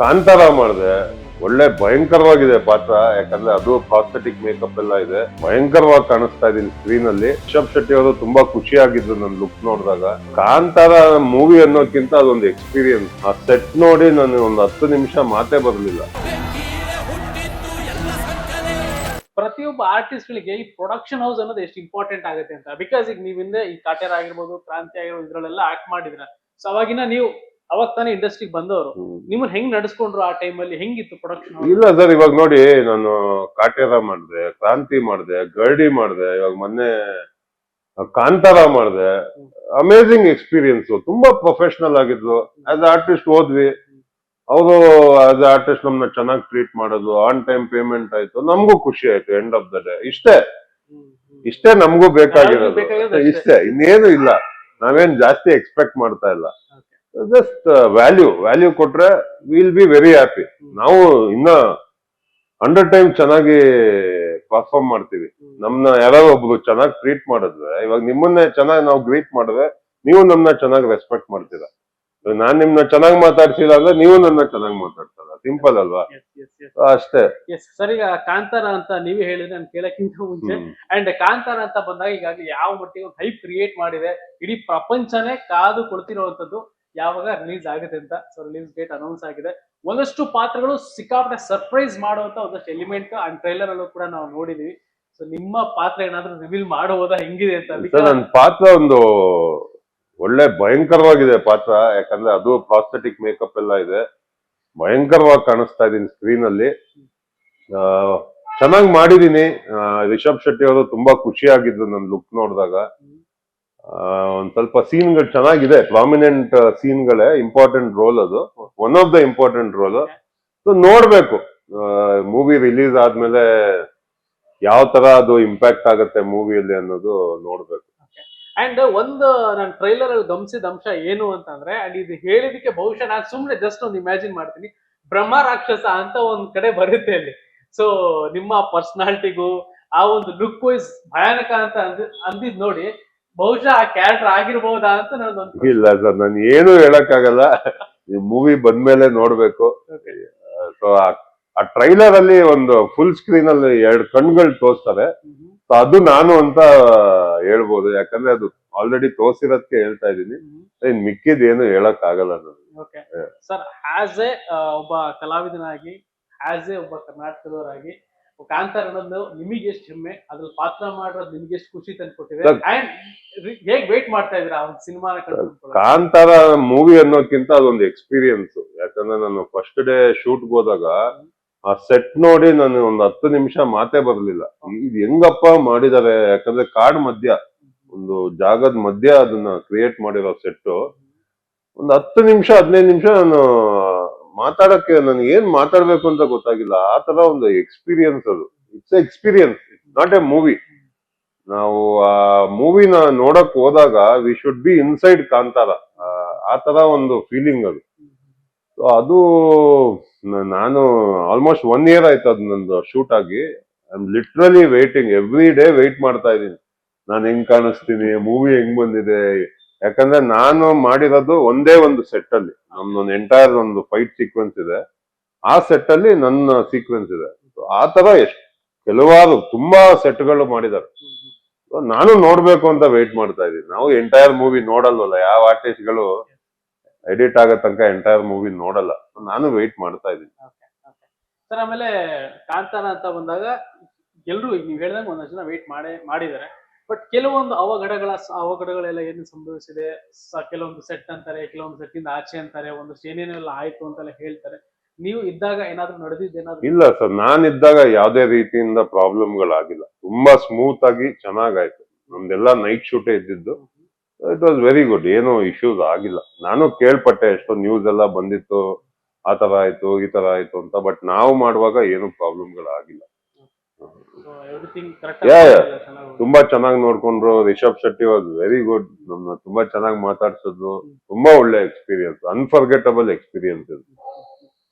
ಕಾಂತಾರ ಮಾಡಿದೆ. ಒಳ್ಳೆ ಭಯಂಕರವಾಗಿದೆ ಪಾತ್ರ, ಯಾಕಂದ್ರೆ ಅದು ಪ್ರಾಸ್ಥೆಟಿಕ್ ಮೇಕಪ್ ಎಲ್ಲ ಇದೆ. ಭಯಂಕರವಾಗಿ ಕಾಣಿಸ್ತಾ ಇದೀನಿ ಸ್ಕ್ರೀನ್ ಅಲ್ಲಿ. ರಿಷಬ್ ಶೆಟ್ಟಿ ಅವರು ತುಂಬಾ ಖುಷಿಯಾಗಿದ್ರು ನನ್ನ ಲುಕ್ ನೋಡಿದಾಗ. ಕಾಂತಾರ ಮೂವಿ ಅನ್ನೋಕ್ಕಿಂತ ಅದೊಂದು ಎಕ್ಸ್ಪೀರಿಯನ್ಸ್ ಆ ಸೆಟ್ ನೋಡಿ ನಾನು ಒಂದು ಹತ್ತು ನಿಮಿಷ ಮಾತೇ ಬರಲಿಲ್ಲ. ಪ್ರತಿಯೊಬ್ಬ ಆರ್ಟಿಸ್ಟ್ ಗಳಿಗೆ ಈ ಪ್ರೊಡಕ್ಷನ್ ಹೌಸ್ ಅನ್ನೋದು ಎಷ್ಟು ಇಂಪಾರ್ಟೆಂಟ್ ಆಗುತ್ತೆ ಅಂತ. ಬಿಕಾಸ್ ಈಗ ನೀವಿಂದ ಈ ಕಾಟೇರ್ ಆಗಿರ್ಬೋದು ಕ್ರಾಂತಿ ಆಗಿರ್ಬೋದು, ಇದ್ರಲ್ಲೆಲ್ಲ ಆಕ್ಟ್ ಮಾಡಿದ್ರ. ಸೊ ಅವಾಗಿನ ನೀವು ಅವಾಗ ತಾನೇ ಇಂಡಸ್ಟ್ರಿಗೆ ಬಂದವರು. ನಿಮ್ಮನ್ನ ಹೆಂಗ್ ನಡೆಸ್ಕೊಂಡ್ರು ಆ ಟೈಮಲ್ಲಿ ಹೆಂಗಿತ್ತು ಪ್ರೊಡಕ್ಷನ್ ಇಲ್ಲ ಸರ್ ಇವಾಗ ನೋಡಿ ನಾನು ಕಾಟೇರ ಮಾಡಿದೆ ಕ್ರಾಂತಿ ಮಾಡಿದೆ ಗರ್ಡಿ ಮಾಡಿದೆ ಇವಾಗ ಮೊನ್ನೆ ಕಾಂತಾರ ಮಾಡಿದೆ. ಅಮೇಝಿಂಗ್ ಎಕ್ಸ್ಪೀರಿಯನ್ಸ್ ತುಂಬಾ ಪ್ರೊಫೆಷನಲ್ ಆಗಿದ್ರು ಆಸ್ ಆರ್ಟಿಸ್ಟ್ ಹೋದ್ವಿ. ಅವರು ಆಸ್ ಆರ್ಟಿಸ್ಟ್ ನಮ್ನ ಚೆನ್ನಾಗಿ ಟ್ರೀಟ್ ಮಾಡೋದು ಆನ್ ಟೈಮ್ ಪೇಮೆಂಟ್ ಆಯ್ತು. ನಮಗೂ ಖುಷಿ ಆಯ್ತು ಎಂಡ್ ಆಫ್ ದ ಡೇ ಇಷ್ಟೇ. ಇಷ್ಟೇ ನಮಗೂ ಬೇಕಾಗಿರೋದು. ಇಷ್ಟೇ. ಇನ್ನೇನು ಇಲ್ಲ. ನಾವೇನ್ ಜಾಸ್ತಿ ಎಕ್ಸ್ಪೆಕ್ಟ್ ಮಾಡ್ತಾ ಇಲ್ಲ. ಜಸ್ಟ್ ವ್ಯಾಲ್ಯೂ ವ್ಯಾಲ್ಯೂ ಕೊಟ್ರೆ ವಿಲ್ ಬಿ ವೆರಿ ಹ್ಯಾಪಿ ನಾವು ಇನ್ನ ಹಂಡ್ರೆಡ್ ಟೈಮ್ ಚೆನ್ನಾಗಿ ಪರ್ಫಾರ್ಮ್ ಮಾಡ್ತೀವಿ. ನಮ್ನ ಯಾರೋ ಒಬ್ರು ಚೆನ್ನಾಗಿ ಟ್ರೀಟ್ ಮಾಡಿದ್ರೆ ಇವಾಗ ನಿಮ್ಮನ್ನೇ ಚೆನ್ನಾಗಿ ನಾವು ಗ್ರೀಟ್ ಮಾಡಿದ್ರೆ ನೀವು ನಮ್ನ ಚೆನ್ನಾಗಿ ರೆಸ್ಪೆಕ್ಟ್ ಮಾಡ್ತೀರಾ. ನಾನ್ ನಿಮ್ನ ಚೆನ್ನಾಗಿ ಮಾತಾಡ್ಸಿಲ್ಲ ಅಂದ್ರೆ ನೀವು ನನ್ನ ಚೆನ್ನಾಗಿ ಮಾತಾಡ್ತಾರ. ಸಿಂಪಲ್ ಅಲ್ವಾ? ಅಷ್ಟೇ. ಎಸ್ ಸರ್ ಈಗ ಕಾಂತಾರ ಅಂತ ನೀವೇ ಹೇಳಿದ್ರೆ ನಾನು ಕೇಳಕ್ಕಿಂತ ಮುಂಚೆ. ಅಂಡ್ ಕಾಂತಾರ ಅಂತ ಬಂದಾಗ ಈಗಾಗಲೇ ಯಾವ ಮಟ್ಟಿಗೆ ಒಂದು ಹೈಪ್ ಕ್ರಿಯೇಟ್ ಮಾಡಿದೆ ಇಡೀ ಪ್ರಪಂಚನೇ ಕಾದು ಕೊಡ್ತಿರುವಂತದ್ದು ಯಾವಾಗ ರಿಲೀಸ್ ಆಗುತ್ತೆ ಅಂತ ಸೊ ರಿಲೀಸ್ ಡೇಟ್ ಅನೌನ್ಸ್ ಆಗಿದೆ. ಒಂದಷ್ಟು ಪಾತ್ರಗಳು ಸಿಕ್ಕಾಪಟ್ಟೆ ಸರ್ಪ್ರೈಸ್ ಮಾಡುವಂತ ಒಂದಷ್ಟು ಎಲಿಮೆಂಟ್ ಅಂಡ್ ಟ್ರೈಲರ್ ಅಲ್ಲೂ ಕೂಡ ನಾವು ನೋಡಿದೀವಿ. ಸೊ ನಿಮ್ಮ ಪಾತ್ರ ಏನಾದ್ರೂ ರಿವೀಲ್ ಮಾಡಬಹುದಾ ಹೆಂಗಿದೆ ಅಂತ ಸರ್ ನನ್ನ ಪಾತ್ರ ಒಂದು ಒಳ್ಳೆ ಭಯಂಕರವಾಗಿದೆ ಪಾತ್ರ. ಯಾಕಂದ್ರೆ ಅದು ಪ್ರಾಸ್ಥೆಟಿಕ್ ಮೇಕಪ್ ಎಲ್ಲ ಇದೆ. ಭಯಂಕರವಾಗಿ ಕಾಣಿಸ್ತಾ ಇದೀನಿ ಸ್ಕ್ರೀನ್ ಅಲ್ಲಿ. ಚೆನ್ನಾಗಿ ಮಾಡಿದೀನಿ. ರಿಷಬ್ ಶೆಟ್ಟಿ ಅವರು ತುಂಬಾ ಖುಷಿ ಆಗಿದ್ರು ನನ್ನ ಲುಕ್ ನೋಡಿದಾಗ. ಒಂದ್ ಸ್ವಲ್ಪ ಸೀನ್ಗಳು ಚೆನ್ನಾಗಿದೆ. ಪ್ರಾಮಿನೆಂಟ್ ಸೀನ್ಗಳೇ ಇಂಪಾರ್ಟೆಂಟ್ ರೋಲ್ ಅದು. One of the important role so ನೋಡ್ಬೇಕು. ಮೂವಿ ರಿಲೀಸ್ ಆದ್ಮೇಲೆ ಯಾವ ತರ ಅದು ಇಂಪ್ಯಾಕ್ಟ್ ಆಗುತ್ತೆ ಮೂವಿಯಲ್ಲಿ ಅನ್ನೋದು ನೋಡ್ಬೇಕು. ಅಂಡ್ ಒಂದು ನಾನು ಟ್ರೈಲರ್ ಅಲ್ಲಿ ಗಮನಿಸಿದ ಅಂಶ ಏನು ಅಂತಂದ್ರೆ ಅಂಡ್ ಇದು ಹೇಳಿದಕ್ಕೆ ಬಹುಶಃ ನಾನು ಸುಮ್ನೆ ಜಸ್ಟ್ ಒಂದು ಇಮ್ಯಾಜಿನ್ ಮಾಡ್ತೀನಿ. ಬ್ರಹ್ಮ ರಾಕ್ಷಸ ಅಂತ ಒಂದ್ ಕಡೆ ಬರುತ್ತೆ ಅಲ್ಲಿ. ಸೊ ನಿಮ್ಮ ಪರ್ಸನಾಲಿಟಿಗೂ ಆ ಒಂದು ಲುಕ್ ವೈಸ್ ಭಯಾನಕ ಅಂತ ಅಂದ್, ಅಂದಿದ್ ನೋಡಿ ಬಹುಶಃ ಆ ಕ್ಯಾರೆಕ್ಟರ್ ಆಗಿರ್ಬಹುದಾ ಅಂತ ನನ್ನ ಇಲ್ಲ ಸರ್ ನಾನು ಏನು ಹೇಳಕ್ಕಾಗಲ್ಲ. ಈ ಮೂವಿ ಬಂದ್ಮೇಲೆ ನೋಡ್ಬೇಕು. ಸೊ ಆ ಟ್ರೈಲರ್ ಅಲ್ಲಿ ಒಂದು ಫುಲ್ ಸ್ಕ್ರೀನ್ ಅಲ್ಲಿ ಎರಡು ಕಣ್ಗಳು ತೋರಿಸ್ತಾರೆ. ಸೊ ಅದು ನಾನು ಅಂತ ಹೇಳ್ಬೋದು. ಯಾಕಂದ್ರೆ ಅದು ಆಲ್ರೆಡಿ ತೋರಿಸಿರೋದಕ್ಕೆ ಹೇಳ್ತಾ ಇದ್ದೀನಿ. ಇನ್ ಮಿಕ್ಕಿದೇನು ಹೇಳಕ್ ಆಗಲ್ಲ ಓಕೆ ಸರ್ ಆಸ್ ಎ ಒಬ್ಬ ಕಲಾವಿದನಾಗಿ ಆಸ್ ಎ ಒಬ್ಬ ಕರ್ನಾಟಕದವರಾಗಿ ಕಾಂತಾರ ಅನ್ನೋದು ನಿಮಗೆ ಎಷ್ಟು ಹೆಮ್ಮೆ ಅದ್ರಲ್ಲಿ ಪಾತ್ರ ಮಾಡೋದು ನಿಮ್ಗೆ ಎಷ್ಟು ಖುಷಿ ತಂದ್ಕೊಟ್ಟಿದೆ. ಅಂಡ್ ಹೇಗ್ ವೇಟ್ ಮಾಡ್ತಾ ಇದ್ರ ಆ ಒಂದು ಸಿನಿಮಾ ಕಾಂತಾರ ಮೂವಿ ಅನ್ನೋದ್ಕಿಂತ ಅದೊಂದು ಎಕ್ಸ್ಪೀರಿಯನ್ಸ್ ಯಾಕಂದ್ರೆ ನಾನು ಫಸ್ಟ್ ಡೇ ಶೂಟ್ ಹೋದಾಗ ಆ ಸೆಟ್ ನೋಡಿ ನಾನು ಒಂದು ಹತ್ತು ನಿಮಿಷ ಮಾತೆ ಬರಲಿಲ್ಲ. ಇದು ಹೆಂಗಪ್ಪ ಮಾಡಿದ್ದಾರೆ? ಯಾಕಂದ್ರೆ ಕಾಡ್ ಮಧ್ಯ ಒಂದು ಜಾಗದ ಮಧ್ಯ ಅದನ್ನ ಕ್ರಿಯೇಟ್ ಮಾಡಿರೋ ಸೆಟ್ ಒಂದು ಹತ್ತು ನಿಮಿಷ ಹದಿನೈದು ನಿಮಿಷ ನಾನು ಮಾತಾಡಕ್ಕೆ ನನ್ಗೆ ಏನ್ ಮಾತಾಡ್ಬೇಕು ಅಂತ ಗೊತ್ತಾಗಿಲ್ಲ. ಆ ತರ ಒಂದು ಎಕ್ಸ್ಪೀರಿಯನ್ಸ್ ಅದು. It's experience not a movie ನಾವು ಆ ಮೂವಿನ ನೋಡಕ್ ಹೋದಾಗ we should be inside Kantara. ಆ ತರ ಒಂದು ಫೀಲಿಂಗ್ ಅದು. ಸೊ ಅದು ನಾನು ಆಲ್ಮೋಸ್ಟ್ ಒನ್ ಇಯರ್ ಆಯ್ತು ಅದು ನಂದು ಶೂಟ್ ಆಗಿ. I am literally waiting every day wait ಮಾಡ್ತಾ ಇದ್ದೀನಿ. ನಾನು ಹೆಂಗ್ ಕಾಣಿಸ್ತೀನಿ? ಮೂವಿ ಹೆಂಗ್ ಬಂದಿದೆ? ಯಾಕಂದ್ರೆ ನಾನು ಮಾಡಿರೋದು ಒಂದೇ ಒಂದು ಸೆಟ್ ಅಲ್ಲಿ. ನಮ್ದೊಂದು ಎಂಟೈರ್ ಒಂದು ಫೈಟ್ ಸೀಕ್ವೆನ್ಸ್ ಇದೆ. ಆ ಸೆಟ್ ಅಲ್ಲಿ ನನ್ನ ಸೀಕ್ವೆನ್ಸ್ ಇದೆ. ಆ ತರ ಕೆಲವಾರು ತುಂಬಾ ಸೆಟ್ಗಳು ಮಾಡಿದ್ದಾರೆ. ನಾನು ನೋಡ್ಬೇಕು ಅಂತ ವೇಟ್ ಮಾಡ್ತಾ ಇದ್ದೀನಿ. ನಾವು ಎಂಟೈರ್ ಮೂವಿ ನೋಡಲ್ವಲ್ಲ, ಯಾವ ಆರ್ಟಿಸ್ಟ್ಗಳು ಎಡಿಟ್ ಆಗೋ ತನಕ ಎಂಟೈರ್ ಮೂವಿ ನೋಡಲ್ಲ. ನಾನು ವೇಟ್ ಮಾಡ್ತಾ ಇದ್ದೀನಿ. ಸರ್, ಆಮೇಲೆ ಕಾಂತಾರ ಅಂತ ಬಂದಾಗ ಎಲ್ರು ಈಗ ನೀವು ಹೇಳ್ದಂಗೆ ಒಂದಷ್ಟು ಜನ ವೇಟ್ ಮಾಡೇ, ಮಾಡಿದ್ದಾರೆ. ಬಟ್ ಕೆಲವೊಂದು ಅವಘಡಗಳ ಅವಘಡಗಳೆಲ್ಲ ಏನು ಸಂಭವಿಸಿದೆ? ಕೆಲವೊಂದು ಸೆಟ್ ಅಂತಾರೆ ಕೆಲವೊಂದು ಸೆಟ್ ಇಂದ ಆಚೆ ಅಂತಾರೆ ಒಂದಷ್ಟು ಏನೇನೆಲ್ಲ ಆಯ್ತು ಅಂತೆಲ್ಲ ಹೇಳ್ತಾರೆ. ನೀವು ಇದ್ದಾಗ ಏನಾದ್ರೂ ನಡೆದಿದ್ದೇನಾದ್ರೂ ಇಲ್ಲ ಸರ್ ನಾನಿದ್ದಾಗ ಯಾವುದೇ ರೀತಿಯಿಂದ ಪ್ರಾಬ್ಲಮ್ಗಳಾಗಿಲ್ಲ ತುಂಬಾ ಸ್ಮೂತ್ ಆಗಿ ಚೆನ್ನಾಗಾಯ್ತು. ನಮ್ದೆಲ್ಲ ನೈಟ್ ಶೂಟೇ ಇದ್ದಿದ್ದು. ಇಟ್ ವಾಸ್ ವೆರಿ ಗುಡ್ ಏನೋ ಇಶ್ಯೂಸ್ ಆಗಿಲ್ಲ. ನಾನು ಕೇಳ್ಪಟ್ಟೆ ಎಷ್ಟೋ ನ್ಯೂಸ್ ಎಲ್ಲ ಬಂದಿತ್ತು. ಆ ತರ ಆಯ್ತು ಈ ತರ ಆಯ್ತು ಅಂತ. ಬಟ್ ನಾವು ಮಾಡುವಾಗ ಏನು ಪ್ರಾಬ್ಲಮ್ಗಳಾಗಿಲ್ಲ ತುಂಬಾ ಚೆನ್ನಾಗಿ ನೋಡ್ಕೊಂಡ್ರು. Rishab Shetty was very good ನಮ್ನ ತುಂಬಾ ಚೆನ್ನಾಗಿ ಮಾತಾಡ್ಸಿದ್ರು ತುಂಬಾ ಒಳ್ಳೆ ಎಕ್ಸ್ಪೀರಿಯನ್ಸ್ ಅನ್ಫರ್ಗೆಟಬಲ್ ಎಕ್ಸ್ಪೀರಿಯನ್ಸ್ ಇದು.